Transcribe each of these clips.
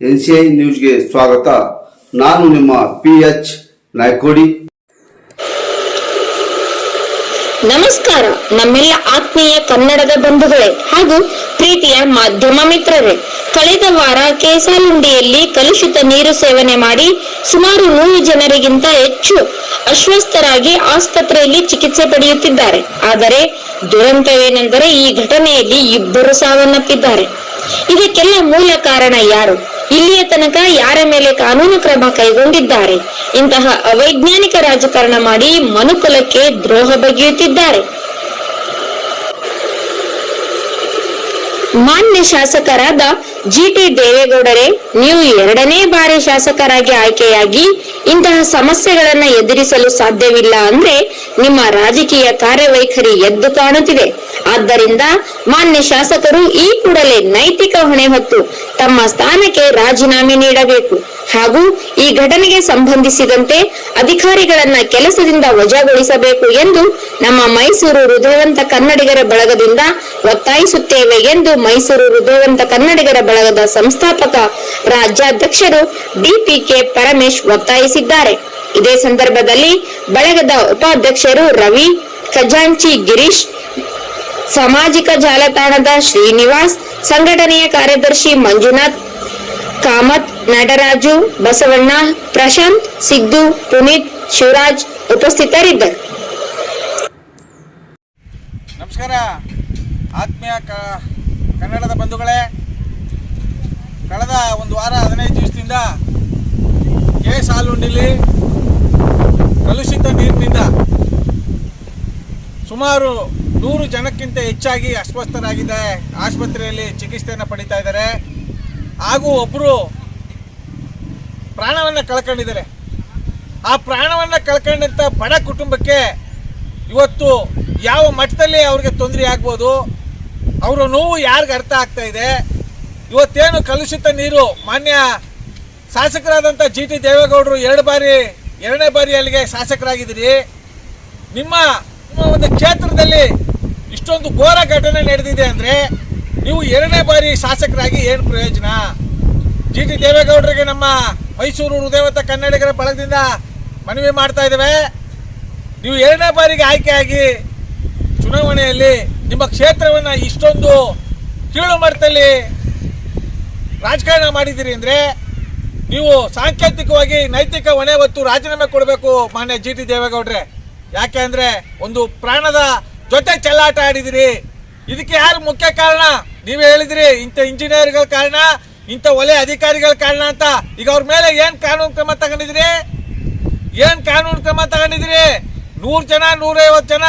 N C I ನ್ಯೂಸ್ಗೆ ಸ್ವಾಗತ. ನಾನು ನಿಮ್ಮ ಪಿ ಎಚ್ ನಾಯ್ಕೋಡಿ. ನಮಸ್ಕಾರ. ನಮ್ಮೆಲ್ಲ ಆತ್ಮೀಯ ಕನ್ನಡದ ಬಂಧುಗಳೇ ಹಾಗೂ ಪ್ರೀತಿಯ ಮಾಧ್ಯಮ ಮಿತ್ರರೇ. ಕಳೆದ ವಾರ ಕೇಸಾಲುಂಡಿಯಲ್ಲಿ ಕಲುಷಿತ ನೀರು ಸೇವನೆ ಮಾಡಿ ಸುಮಾರು ನೂರು ಜನರಿಗಿಂತ ಹೆಚ್ಚು ಅಸ್ವಸ್ಥರಾಗಿ ಆಸ್ಪತ್ರೆಯಲ್ಲಿ ಚಿಕಿತ್ಸೆ ಪಡೆಯುತ್ತಿದ್ದಾರೆ. ಆದರೆ ದುರಂತವೇನೆಂದರೆ ಈ ಘಟನೆಯಲ್ಲಿ ಇಬ್ಬರು ಸಾವನ್ನಪ್ಪಿದ್ದಾರೆ. ಇದಕ್ಕೆಲ್ಲ ಮೂಲ ಕಾರಣ ಯಾರು? ಇಲ್ಲಿಯ ತನಕ ಯಾರ ಮೇಲೆ ಕಾನೂನು ಕ್ರಮ ಕೈಗೊಂಡಿದ್ದಾರೆ? ಇಂತಹ ಅವೈಜ್ಞಾನಿಕ ರಾಜಕಾರಣ ಮಾಡಿ ಮನುಕುಲಕ್ಕೆ ದ್ರೋಹ ಬಗೆಯುತ್ತಿದ್ದಾರೆ. ಮಾನ್ಯ ಶಾಸಕರಾದ ಜಿಟಿ ದೇವೇಗೌಡರೇ, ನೀವು ಎರಡನೇ ಬಾರಿ ಶಾಸಕರಾಗಿ ಆಯ್ಕೆಯಾಗಿ ಇಂತಹ ಸಮಸ್ಯೆಗಳನ್ನ ಎದುರಿಸಲು ಸಾಧ್ಯವಿಲ್ಲ ಅಂದ್ರೆ ನಿಮ್ಮ ರಾಜಕೀಯ ಕಾರ್ಯವೈಖರಿ ಎದ್ದು ಕಾಣುತ್ತಿದೆ. ಆದ್ದರಿಂದ ಮಾನ್ಯ ಶಾಸಕರು ಈ ಕೂಡಲೇ ನೈತಿಕ ಹೊಣೆ ಹೊತ್ತು ತಮ್ಮ ಸ್ಥಾನಕ್ಕೆ ರಾಜೀನಾಮೆ ನೀಡಬೇಕು. ಹಾಗೂ ಈ ಘಟನೆಗೆ ಸಂಬಂಧಿಸಿದಂತೆ ಅಧಿಕಾರಿಗಳನ್ನ ಕೆಲಸದಿಂದ ವಜಾಗೊಳಿಸಬೇಕು ಎಂದು ನಮ್ಮ ಮೈಸೂರು ಹೃದಯವಂತ ಕನ್ನಡಿಗರ ಬಳಗದಿಂದ ಒತ್ತಾಯಿಸುತ್ತೇವೆ ಎಂದು ಮೈಸೂರು ಹೃದಯವಂತ ಕನ್ನಡಿಗರ ಬಳಗದ ಸಂಸ್ಥಾಪಕ ರಾಜ್ಯಾಧ್ಯಕ್ಷರು ಡಿಪಿಕೆ ಪರಮೇಶ್ ಒತ್ತಾಯಿಸಿದ್ದಾರೆ. ಇದೇ ಸಂದರ್ಭದಲ್ಲಿ ಬಳಗದ ಉಪಾಧ್ಯಕ್ಷರು ರವಿ, ಖಜಾಂಚಿ ಗಿರೀಶ್ ಸಾಮಾಜಿಕ ಜಾಲತಾಣದ ಶ್ರೀನಿವಾಸ್, ಸಂಘಟನೆಯ ಕಾರ್ಯದರ್ಶಿ ಮಂಜುನಾಥ್, ಕಾಮತ್, ನಟರಾಜು, ಬಸವಣ್ಣ, ಪ್ರಶಾಂತ್, ಸಿದ್ದು, ಪುನೀತ್, ಶಿವರಾಜ್ ಉಪಸ್ಥಿತರಿದ್ದರು. ನಮಸ್ಕಾರ. ಆತ್ಮೀಯ ಕನ್ನಡದ ಬಂಧುಗಳೇ, ಕಳೆದ ಒಂದು ವಾರ ಹದಿನೈದು ದಿವಸದಿಂದ ಕೆ ಸಾಲುಂಡಿಲಿ ಕಲುಷಿತ ನೀರಿನಿಂದ ಸುಮಾರು ನೂರು ಜನಕ್ಕಿಂತ ಹೆಚ್ಚಾಗಿ ಅಸ್ವಸ್ಥರಾಗಿದೆ. ಆಸ್ಪತ್ರೆಯಲ್ಲಿ ಚಿಕಿತ್ಸೆಯನ್ನು ಪಡಿತಾ ಇದ್ದಾರೆ. ಹಾಗೂ ಒಬ್ಬರು ಪ್ರಾಣವನ್ನು ಕಳ್ಕೊಂಡಿದ್ದಾರೆ. ಆ ಪ್ರಾಣವನ್ನು ಕಳ್ಕೊಂಡಂಥ ಬಡ ಕುಟುಂಬಕ್ಕೆ ಇವತ್ತು ಯಾವ ಮಟ್ಟದಲ್ಲಿ ಅವ್ರಿಗೆ ತೊಂದರೆ ಆಗ್ಬೋದು, ಅವರ ನೋವು ಯಾರಿಗೆ ಅರ್ಥ ಆಗ್ತಾ ಇದೆ, ಇವತ್ತೇನು ಕಲುಷಿತ ನೀರು ಮಾನ್ಯ ಶಾಸಕರಾದಂಥ ಜಿ ಟಿ ದೇವೇಗೌಡರು ಎರಡು ಬಾರಿ, ಎರಡನೇ ಬಾರಿ ಅಲ್ಲಿಗೆ ಶಾಸಕರಾಗಿದ್ದೀರಿ. ನಿಮ್ಮ ನಿಮ್ಮ ಒಂದು ಕ್ಷೇತ್ರದಲ್ಲಿ ಇಷ್ಟೊಂದು ಘೋರ ಘಟನೆ ನಡೆದಿದೆ ಅಂದರೆ ನೀವು ಎರಡನೇ ಬಾರಿ ಶಾಸಕರಾಗಿ ಏನು ಪ್ರಯೋಜನ? ಜಿ ಟಿ ದೇವೇಗೌಡರಿಗೆ ನಮ್ಮ ಮೈಸೂರು ಹೃದಯವಂತ ಕನ್ನಡಿಗರ ಬಳಗದಿಂದ ಮನವಿ ಮಾಡ್ತಾ ಇದ್ದೇವೆ. ನೀವು ಎರಡನೇ ಬಾರಿಗೆ ಆಯ್ಕೆಯಾಗಿ ಚುನಾವಣೆಯಲ್ಲಿ ನಿಮ್ಮ ಕ್ಷೇತ್ರವನ್ನು ಇಷ್ಟೊಂದು ಕೀಳು ಮಟ್ಟದಲ್ಲಿ ರಾಜಕಾರಣ ಮಾಡಿದ್ದೀರಿ ಅಂದರೆ ನೀವು ಸಾಂಕೇತಿಕವಾಗಿ ನೈತಿಕ ಹೊಣೆ ಹೊತ್ತು ರಾಜೀನಾಮೆ ಕೊಡಬೇಕು ಮಾನ್ಯ ಜಿ ಟಿ ದೇವೇಗೌಡ್ರೆ. ಯಾಕೆ ಅಂದರೆ ಒಂದು ಪ್ರಾಣದ ಜೊತೆ ಚೆಲ್ಲಾಟ ಆಡಿದಿರಿ. ಇದಕ್ಕೆ ಯಾರು ಮುಖ್ಯ ಕಾರಣ? ನೀವೇ ಹೇಳಿದಿರಿ, ಇಂಥ ಇಂಜಿನಿಯರ್ಗಳ ಕಾರಣ, ಇಂಥ ಒಲೆ ಅಧಿಕಾರಿಗಳ ಕಾರಣ ಅಂತ. ಈಗ ಅವ್ರ ಮೇಲೆ ಏನು ಕಾನೂನು ಕ್ರಮ ತಗೊಂಡಿದ್ರಿ? ಏನ್ ಕಾನೂನು ಕ್ರಮ ತಗೊಂಡಿದ್ರಿ? ನೂರ್ ಜನ, ನೂರೈವತ್ತು ಜನ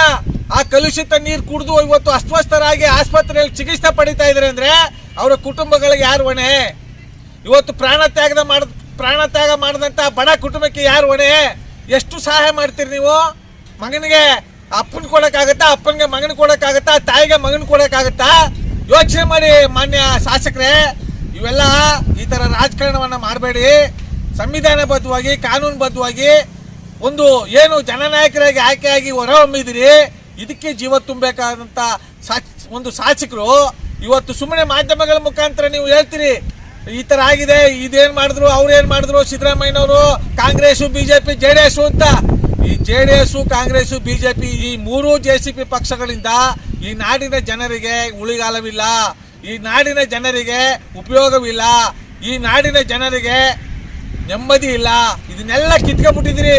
ಆ ಕಲುಷಿತ ನೀರು ಕುಡಿದು ಇವತ್ತು ಅಸ್ವಸ್ಥರಾಗಿ ಆಸ್ಪತ್ರೆಯಲ್ಲಿ ಚಿಕಿತ್ಸೆ ಪಡಿತಾ ಇದ್ರೆ ಅಂದ್ರೆ ಅವರ ಕುಟುಂಬಗಳಿಗೆ ಯಾರು ಹೊಣೆ? ಇವತ್ತು ಪ್ರಾಣ ತ್ಯಾಗ ಮಾಡ, ಪ್ರಾಣ ತ್ಯಾಗ ಮಾಡಿದಂಥ ಬಡ ಕುಟುಂಬಕ್ಕೆ ಯಾರು ಹೊಣೆ? ಎಷ್ಟು ಸಹಾಯ ಮಾಡ್ತೀರಿ ನೀವು? ಮಗನಿಗೆ ಅಪ್ಪನ ಕೊಡೋಕ್ಕಾಗತ್ತಾ, ಅಪ್ಪನಿಗೆ ಮಗನ ಕೊಡೋಕ್ಕಾಗತ್ತಾ, ತಾಯಿಗೆ ಮಗನ ಕೊಡೋಕ್ಕಾಗತ್ತಾ? ಯೋಚನೆ ಮಾಡಿ ಮಾನ್ಯ ಶಾಸಕರೇ, ಇವೆಲ್ಲ ಈ ಥರ ರಾಜಕಾರಣವನ್ನು ಮಾಡಬೇಡಿ. ಸಂವಿಧಾನಬದ್ಧವಾಗಿ, ಕಾನೂನುಬದ್ಧವಾಗಿ ಒಂದು ಏನು ಜನನಾಯಕರಾಗಿ ಆಯ್ಕೆಯಾಗಿ ಹೊರಹೊಮ್ಮಿದಿರಿ. ಇದಕ್ಕೆ ಜೀವ ತುಂಬಬೇಕಾದಂಥ ಒಂದು ಶಾಸಕರು. ಇವತ್ತು ಸುಮ್ಮನೆ ಮಾಧ್ಯಮಗಳ ಮುಖಾಂತರ ನೀವು ಹೇಳ್ತೀರಿ, ಈ ಥರ ಆಗಿದೆ, ಇದೇನು ಮಾಡಿದ್ರು ಅವ್ರು ಏನು ಮಾಡಿದ್ರು, ಸಿದ್ದರಾಮಯ್ಯನವರು, Congress B J P J D ಅಂತ. J D S Congress BJP ಈ ಮೂರು ಜೆ ಸಿ ಪಿ ಪಕ್ಷಗಳಿಂದ ಈ ನಾಡಿನ ಜನರಿಗೆ ಉಳಿಗಾಲವಿಲ್ಲ. ಈ ನಾಡಿನ ಜನರಿಗೆ ಉಪಯೋಗವಿಲ್ಲ. ಈ ನಾಡಿನ ಜನರಿಗೆ ನೆಮ್ಮದಿ ಇಲ್ಲ. ಇದನ್ನೆಲ್ಲ ಕಿತ್ಕೊಬಿಟ್ಟಿದ್ರಿ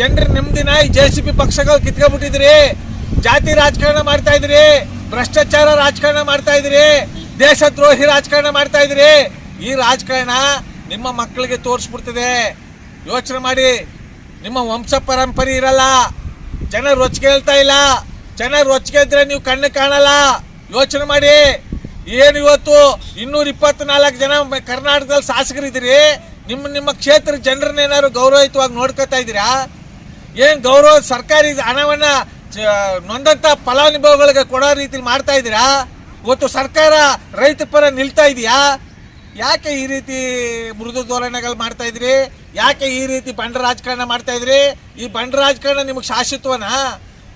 ಜನರ ನೆಮ್ಮದಿನ ಈ ಜೆ ಸಿ ಪಿ ಪಕ್ಷಗಳು ಕಿತ್ಕೊಬಿಟ್ಟಿದ್ರಿ ಜಾತಿ ರಾಜಕಾರಣ ಮಾಡ್ತಾ ಇದ್ರಿ ಭ್ರಷ್ಟಾಚಾರ ರಾಜಕಾರಣ ಮಾಡ್ತಾ ಇದ್ರಿ ದೇಶದ್ರೋಹಿ ರಾಜಕಾರಣ ಮಾಡ್ತಾ ಇದ್ರಿ ಈ ರಾಜಕಾರಣ ನಿಮ್ಮ ಮಕ್ಕಳಿಗೆ ತೋರಿಸ್ಬಿಡ್ತದೆ. ಯೋಚನೆ ಮಾಡಿ. ನಿಮ್ಮ ವಂಶ ಪರಂಪರೆ ಇರಲ್ಲ. ಜನ ರೊಚ್ಚಿಗೆ ಹೇಳ್ತಾ ಇಲ್ಲ. ಜನ ರೊಚ್ಚಿಗೆ ಇದ್ರೆ ನೀವು ಕಣ್ಣು ಕಾಣಲ್ಲ. ಯೋಚನೆ ಮಾಡಿ. ಏನು ಇವತ್ತು ಇನ್ನೂರ ಇಪ್ಪತ್ನಾಲ್ಕು ಜನ ಕರ್ನಾಟಕದಲ್ಲಿ ಶಾಸಕರಿದ್ದೀರಿ. ನಿಮ್ಮ ನಿಮ್ಮ ಕ್ಷೇತ್ರ ಜನರನ್ನ ಏನಾದ್ರು ಗೌರವಯುತವಾಗಿ ನೋಡ್ಕೊತಾ ಇದ್ದೀರಾ? ಏನು ಗೌರವ ಸರ್ಕಾರಿ ಹಣವನ್ನ ನೊಂದಂತ ಫಲಾನುಭವಿಗಳಿಗೆ ಕೊಡೋ ರೀತಿಲಿ ಮಾಡ್ತಾ ಇದ್ದೀರಾ? ಇವತ್ತು ಸರ್ಕಾರ ರೈತ ಪರ ನಿಲ್ತಾ ಇದೆಯಾ? ಯಾಕೆ ಈ ರೀತಿ ಮೃದು ಧೋರಣೆಗಳು ಮಾಡ್ತಾ ಇದ್ರಿ? ಯಾಕೆ ಈ ರೀತಿ ಬಂಡ ರಾಜಕಾರಣ ಮಾಡ್ತಾ ಇದ್ರಿ? ಈ ಬಂಡ ರಾಜಕಾರಣ ನಿಮಗೆ ಶಾಶ್ವತವನ?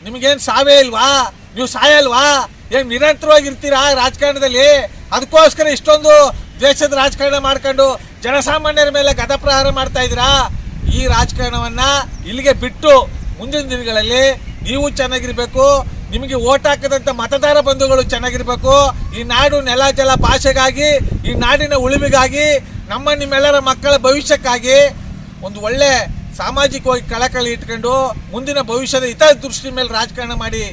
ನಿಮಗೇನು ಸಾವೇ ಇಲ್ವಾ? ನೀವು ಸಾಯಲ್ವಾ ಏನು ನಿರಂತರವಾಗಿರ್ತೀರಾ ರಾಜಕಾರಣದಲ್ಲಿ? ಅದಕ್ಕೋಸ್ಕರ ಇಷ್ಟೊಂದು ದೇಶದ ರಾಜಕಾರಣ ಮಾಡ್ಕೊಂಡು ಜನಸಾಮಾನ್ಯರ ಮೇಲೆ ಗತಪ್ರಹಾರ ಮಾಡ್ತಾ ಇದ್ದೀರಾ? ಈ ರಾಜಕಾರಣವನ್ನು ಇಲ್ಲಿಗೆ ಬಿಟ್ಟು ಮುಂದಿನ ದಿನಗಳಲ್ಲಿ ನೀವು ಚೆನ್ನಾಗಿರ್ಬೇಕು. ನಿಮಗೆ ಓಟ್ ಹಾಕದಂತ ಮತದಾರ ಬಂಧುಗಳು ಚೆನ್ನಾಗಿರ್ಬೇಕು. ಈ ನಾಡು ನೆಲ ಜಲ ಭಾಷೆಗಾಗಿ ಈ ನಾಡಿನ ಉಳಿವಿಗಾಗಿ, ನಮ್ಮ ನಿಮ್ಮೆಲ್ಲರ ಮಕ್ಕಳ ಭವಿಷ್ಯಕ್ಕಾಗಿ ಒಂದು ಒಳ್ಳೆ ಸಾಮಾಜಿಕವಾಗಿ ಕಳಕಳಿ ಇಟ್ಕೊಂಡು ಮುಂದಿನ ಭವಿಷ್ಯದ ಹಿತದೃಷ್ಟಿ ಮೇಲೆ ರಾಜಕಾರಣ ಮಾಡಿ.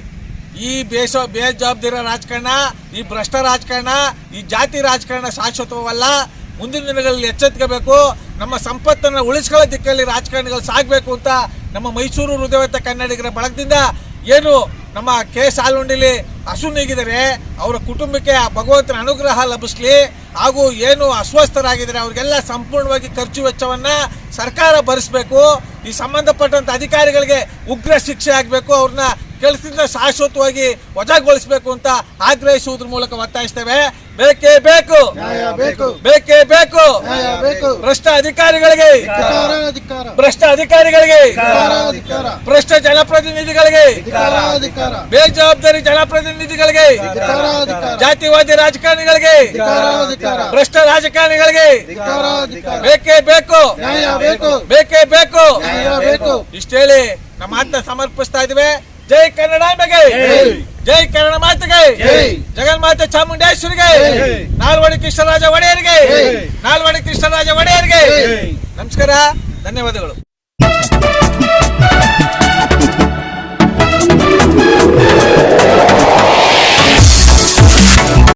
ಈ ಬೇಸ, ಬೇಜವಾಬ್ದಾರಿ ರಾಜಕಾರಣ, ಈ ಭ್ರಷ್ಟ ರಾಜಕಾರಣ, ಈ ಜಾತಿ ರಾಜಕಾರಣ ಶಾಶ್ವತವಲ್ಲ. ಮುಂದಿನ ದಿನಗಳಲ್ಲಿ ಎಚ್ಚೆತ್ಕೋಬೇಕು. ನಮ್ಮ ಸಂಪತ್ತನ್ನು ಉಳಿಸ್ಕೊಳ್ಳೋ ದಿಕ್ಕಲ್ಲಿ ರಾಜಕಾರಣಿಗಳು ಸಾಗಬೇಕು ಅಂತ ನಮ್ಮ ಮೈಸೂರು ಹೃದಯವಂತ ಕನ್ನಡಿಗರ ಬಳಗದಿಂದ ಏನು ನಮ್ಮ ಕೆ ಸಾಲುಂಡಿಲಿ ಹಸು ನೀಗಿದರೆ ಅವರ ಕುಟುಂಬಕ್ಕೆ ಆ ಭಗವಂತನ ಅನುಗ್ರಹ ಲಭಿಸಲಿ. ಹಾಗೂ ಏನು ಅಸ್ವಸ್ಥರಾಗಿದ್ದಾರೆ ಅವರಿಗೆಲ್ಲ ಸಂಪೂರ್ಣವಾಗಿ ಖರ್ಚು ವೆಚ್ಚವನ್ನು ಸರ್ಕಾರ ಭರಿಸಬೇಕು. ಈ ಸಂಬಂಧಪಟ್ಟಂಥ ಅಧಿಕಾರಿಗಳಿಗೆ ಉಗ್ರ ಶಿಕ್ಷೆ ಆಗಬೇಕು. ಅವ್ರನ್ನ ಕೆಲಸದಿಂದ ಶಾಶ್ವತವಾಗಿ ವಜಾಗೊಳಿಸಬೇಕು ಅಂತ ಆಗ್ರಹಿಸುವುದ್ರ ಮೂಲಕ ಒತ್ತಾಯಿಸ್ತೇವೆ. ಬೇಕೇ ಬೇಕು. ಬೇಕು. ಬೇಕೇ ಭ್ರಷ್ಟ ಅಧಿಕಾರಿಗಳಿಗೆ. ಭ್ರಷ್ಟ ಅಧಿಕಾರಿಗಳಿಗೆ. ಭ್ರಷ್ಟ ಜನಪ್ರತಿನಿಧಿಗಳಿಗೆ. ಬೇಜವಾಬ್ದಾರಿ ಜನಪ್ರತಿನಿಧಿಗಳಿಗೆ. ಜಾತಿವಾದಿ ರಾಜಕಾರಣಿಗಳಿಗೆ. ಭ್ರಷ್ಟ ರಾಜಕಾರಣಿಗಳಿಗೆ. ಬೇಕೇ ಬೇಕು. ಬೇಕು. ಬೇಕೇ ಇಷ್ಟೇಳಿ ನಮ್ಮ ಆತ್ಮ ಸಮರ್ಪಿಸ್ತಾ ಇದ್ವಿ ಜೈ ಕನ್ನಡಾಂಬೆಗೆ ಜೈ ಕನ್ನಡ ಮಾತೆಗೆ. ಜಗನ್ಮಾತೆ ಚಾಮುಂಡೇಶ್ವರಿಗೆ. ನಾಲ್ವಡಿ ಕೃಷ್ಣರಾಜ ಒಡೆಯರಿಗೆ. ನಾಲ್ವಡಿ ಕೃಷ್ಣರಾಜ ಒಡೆಯರಿಗೆ. ನಮಸ್ಕಾರ ಧನ್ಯವಾದಗಳು